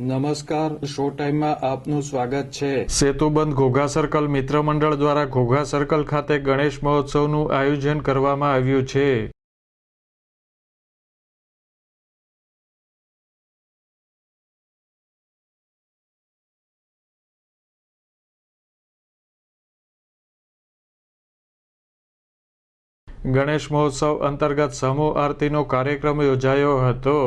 નમસ્કાર, શો ટાઈમમાં આપનું સ્વાગત છે. સેતુબંધ ઘોઘા સર્કલ મિત્ર મંડળ દ્વારા ઘોઘા સર્કલ ખાતે ગણેશ મહોત્સવનું આયોજન કરવામાં આવ્યું છે. ગણેશ મહોત્સવ અંતર્ગત સમૂહ આરતીનો કાર્યક્રમ યોજાયો હતો.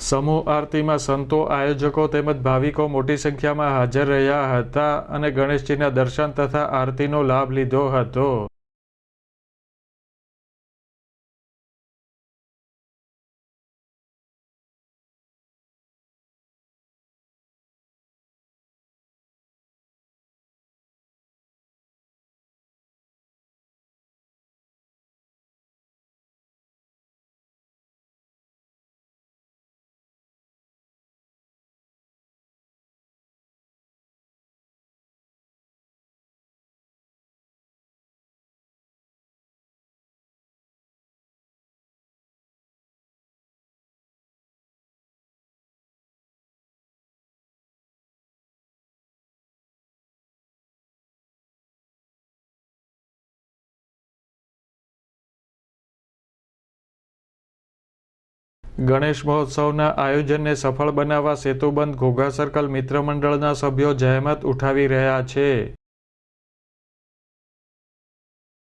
સમૂહ આરતીમાં સંતો, આયોજકો તેમજ ભાવિકો મોટી સંખ્યામાં હાજર રહ્યા હતા અને ગણેશજીના દર્શન તથા આરતીનો લાભ લીધો હતો. ગણેશ મહોત્સવના આયોજનને સફળ બનાવવા સેતુબંધ ઘોઘા સર્કલ મિત્ર મંડળના સભ્યો જહેમત ઉઠાવી રહ્યા છે.